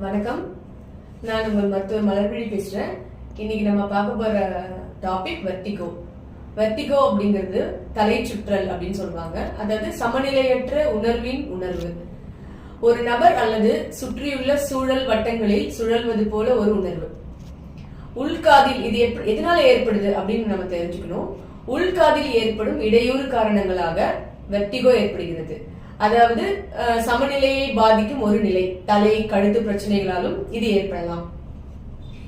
வணக்கம். நான் உங்கள் மருத்துவர் மலர்விழி பேசுகிறேன் இன்னைக்கு நம்ம பார்க்க போகிற டாபிக் வர்த்திகோ வர்த்திகோ அப்படிங்கிறது தலை சுற்றல் அப்படின்னு சொல்லுவாங்க. அதாவது சமநிலையற்ற உணர்வின் உணர்வு. ஒரு நபர் அல்லது சுற்றியுள்ள சூழல் வட்டங்களில் சுழல்வது போல ஒரு உணர்வு. உள்காதில் இது எதனால ஏற்படுது அப்படின்னு நம்ம தெரிஞ்சுக்கணும். உள்காதில் ஏற்படும் இடையூறு காரணங்களாக வெர்டிகோ ஏற்படுகிறது. அதாவது சமநிலையை பாதிக்கும் ஒரு நிலை தலை கழுத்து பிரச்சனைகளாலும் இது ஏற்படலாம்.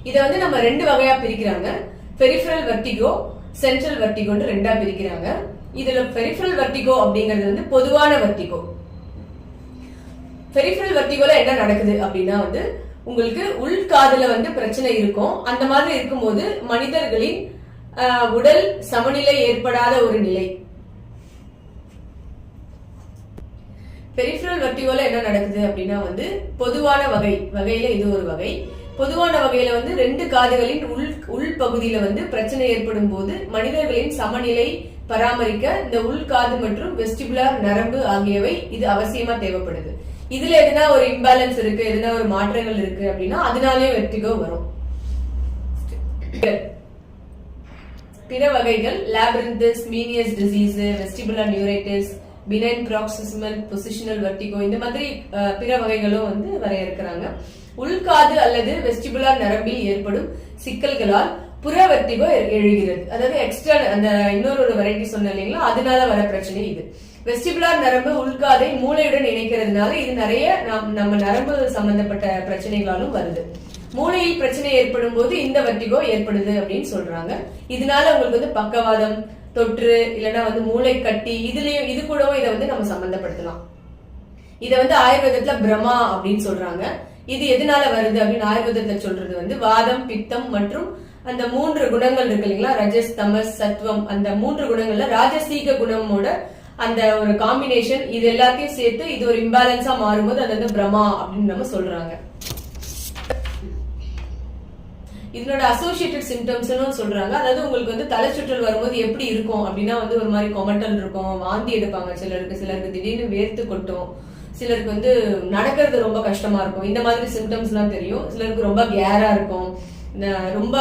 இதை வந்து நம்ம ரெண்டு வகையா பிரிக்கிறாங்க. பெரிஃபரல் வெர்டிகோ சென்ட்ரல் வர்டிகோன்னு ரெண்டா பிரிக்கிறாங்க. இதுல பெரிஃபரல் வர்டிகோ அப்படிங்கிறது வந்து பொதுவான வர்த்திகோ பெரிஃபரல் வெர்டிகோல என்ன நடக்குது அப்படின்னா வந்து உங்களுக்கு உள்காதுல வந்து பிரச்சனை இருக்கும். அந்த மாதிரி இருக்கும்போது மனிதர்களின் உடல் சமநிலை ஏற்படாத ஒரு நிலை. பெரிஃபரல் வர்டிகோல என்ன நடக்குது அப்படின்னா வந்து பொதுவான வகை வகையில இது ஒரு வகை. பொதுவான வகையில வந்து ரெண்டு காதுகளின் உள் உள் பகுதியில வந்து பிரச்சனை ஏற்படும் போது மனிதர்களின் சமநிலை பராமரிக்க இந்த உள் காது மற்றும் வெஸ்டிபுலார் நரம்பு ஆகியவை இது அவசியமா தேவைப்படுது. இதுல எதுனா ஒரு இம்பேலன்ஸ் இருக்கு எதுனா ஒரு மாற்றங்கள் இருக்கு அப்படின்னா அதனாலேயே வெர்டிகோ வரும். பிற வகைகள் labyrinthitis Meniere's disease vestibular neuritis benign paroxysmal positional vertigo இந்த மாதிரி பிற வகைகளும் வந்து வரையறுக்கிறாங்க. உள்காது அல்லது வெஸ்டிபுலார் நரம்பில் ஏற்படும் சிக்கல்களால் புற வர்த்திகோ எழுகிறது. அதாவது எக்ஸ்டர்னல் அந்த இன்னொரு ஒரு வெரைட்டி சொன்ன இல்லைங்களா? அதனால வர பிரச்சனை இது. வெஸ்டிபுலார் நரம்பு உள்காதை மூளையுடன் இணைக்கிறதுனால இது நிறைய நம்- நம்ம நரம்பு சம்பந்தப்பட்ட பிரச்சனைகளாலும் வருது. மூளையில் பிரச்சனை ஏற்படும் போது இந்த வர்ட்டிகோ ஏற்படுது அப்படின்னு சொல்றாங்க. இதனால உங்களுக்கு வந்து பக்கவாதம் தொற்று இல்லைன்னா வந்து மூளை கட்டி இதுலயும் இது கூடவும் இதை வந்து நம்ம சம்பந்தப்படுத்தலாம். இதை வந்து ஆயுர்வேதத்துல பிரமா அப்படின்னு சொல்றாங்க. இது எதனால வருது அப்படின்னு ஆயுர்வேதத்துல சொல்றது வந்து வாதம் பித்தம் மற்றும் அந்த மூன்று குணங்கள் இருக்கு இல்லைங்களா? ரஜஸ் தமஸ் சத்வம். அந்த மூன்று குணங்கள்ல ராஜசீக குணமோட அந்த ஒரு காம்பினேஷன் இது எல்லாத்தையும் சேர்த்து இது ஒரு இம்பேலன்ஸா மாறும்போது அது வந்து பிரமா அப்படின்னு நம்ம சொல்றாங்க. இதனோட அசோசியேட்டட் சிம்டம்ஸ்னு சொல்றாங்க. அதாவது உங்களுக்கு வந்து தலை சுற்றல் வரும்போது எப்படி இருக்கும் அப்படின்னா வந்து ஒரு மாதிரி கொமட்டல் இருக்கும் வாந்தி எடுப்பாங்க சிலருக்கு. சிலருக்கு திடீர்னு வேர்த்து கொட்டும். சிலருக்கு வந்து நடக்கிறது ரொம்ப கஷ்டமா இருக்கும். இந்த மாதிரி சிம்டம்ஸ் எல்லாம் தெரியும். சிலருக்கு ரொம்ப கேரா இருக்கும். ரொம்ப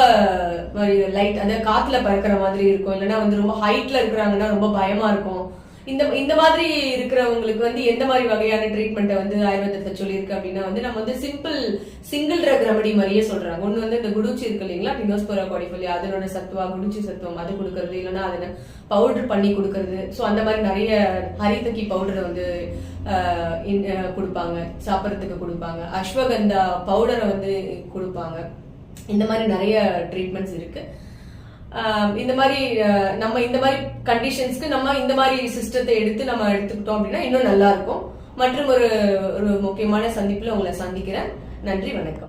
லைட் அதாவது காத்துல பறக்கிற மாதிரி இருக்கும். இல்லைன்னா வந்து ரொம்ப ஹைட்ல இருக்கிறாங்கன்னா ரொம்ப பயமா இருக்கும். இந்த இந்த மாதிரி இருக்கிறவங்களுக்கு வந்து எந்த மாதிரி வகையான ட்ரீட்மெண்ட்டை வந்து ஆயுர்வேதத்தை சொல்லியிருக்கு அப்படின்னா வந்து நம்ம வந்து சிம்பிள் சிங்கிள் ட்ரக் ரெமடி மாதிரியே சொல்றாங்க. ஒன்று வந்து இந்த குடுச்சி இருக்கு இல்லைங்களா? பினோஸ்போரா கோடிஃபோலியா அதனோட சத்துவா குடிச்சி சத்துவம் அது கொடுக்கறது இல்லைன்னா அதை பவுடர் பண்ணி கொடுக்கறது. ஸோ அந்த மாதிரி நிறைய ஹரிதக்கி பவுடரை வந்து கொடுப்பாங்க. சாப்பிட்றதுக்கு கொடுப்பாங்க. அஸ்வகந்தா பவுடரை வந்து கொடுப்பாங்க. இந்த மாதிரி நிறைய ட்ரீட்மெண்ட்ஸ் இருக்குது இந்த மாதிரி நம்ம இந்த மாதிரி கண்டிஷன்ஸ்க்கு நம்ம இந்த மாதிரி சிஸ்டத்தை எடுத்து நம்ம எடுத்துக்கிட்டோம் அப்படின்னா இன்னும் நல்லா இருக்கும். மற்றும் ஒரு ஒரு முக்கியமான சந்திப்பில் உங்களை சந்திக்கிறேன். நன்றி வணக்கம்.